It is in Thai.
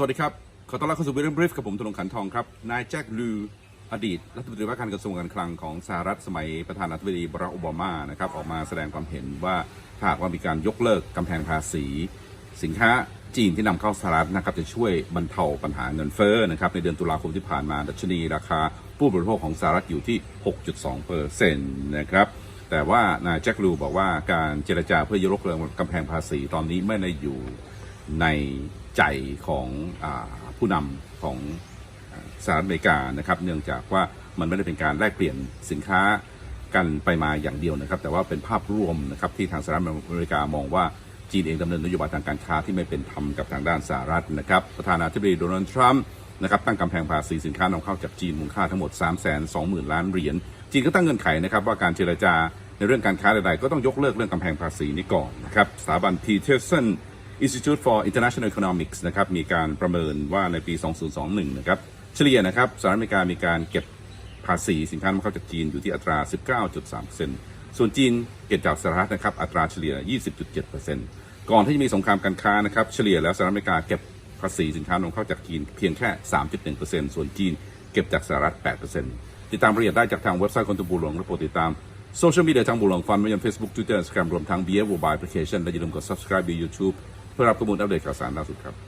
สวัสดีครับ ขอต้อนรับเข้าสู่วิดีโอบรีฟกับผมธนงขันทองครับ นายแจ็คลูอดีตรัฐมนตรีว่าการกระทรวงการคลังของสหรัฐสมัยประธานาธิบดีบารักโอบามานะครับออกมาแสดงความเห็นว่าถ้าหากว่ามีการยกเลิกกำแพงภาษี สินค้าจีนที่นำเข้าสหรัฐนะครับจะช่วยบรรเทาปัญหาเงินเฟ้อนะครับในเดือนตุลาคมที่ผ่านมา ดัชนีราคาผู้บริโภคของสหรัฐอยู่ที่ 6.2เปอร์เซ็นต์นะครับแต่ว่านายแจ็คลูบอกว่าการเจรจาเพื่อยกเลิกกำแพงภาษีตอนนี้ไม่ได้อยู่ ในใจของอผู้นำของสหรัฐอเมริกานะครับ เนื่องจากว่ามันไม่ได้เป็นการแลกเปลี่ยนสินค้ากันไปมาอย่างเดียวนะครับ แต่ว่าเป็นภาพรวมนะครับที่ทางสหรัฐอเมริกามองว่าจีนเองดำเนินนโยบายทางการค้าที่ไม่เป็นธรรมกับทางด้านสหรัฐนะครับประธานาธิบดีโดนัลด์ทรัมป์นะครับตั้งกำแพงภาษีสินค้านำเข้าจากจีนมูลค่าทั้งหมด 3 2 0 0 0 0 ล้านเหรียญจีนก็ตั้งเงื่อนไขนะครับว่าการเจรจาในเรื่องการค้าใดๆก็ต้องยกเลิกเรื่องกำแพงภาษีนี้ก่อนนะครับสถาบัน Peterson Institute for International Economics นะครับมีการประเมินว่าในปี 2021 นะครับเฉลี่ยนะครับสหรัฐอเมริกามีการเก็บภาษีสินค้านำเข้าจากจีนอยู่ที่อัตรา 19.3%ส่วนจีนเก็บจากสหรัฐนะครับอัตราเฉลี่ย 20.7%ก่อนที่จะมีสงครามการค้านะครับเฉลี่ยแล้วสหรัฐอเมริกาเก็บภาษีสินค้านำเข้าจากจีนเพียงแค่ 3.1%ส่วนจีนเก็บจากสหรัฐ 8%ติดตามรายละเอียดได้จากทางเว็บไซต์คอนตุบูหลวงและโปรติดตามโซเชียลมีเดียทางบูหลวงฟันไม่ยัง Facebook Twitter Instagram รวมทั้ง b บีเอ Mobile Application และอย่าลืมกด subscribe ใน YouTube เพื่อรับข้อมูลอัปเดตข่าวสารล่าสุดครับ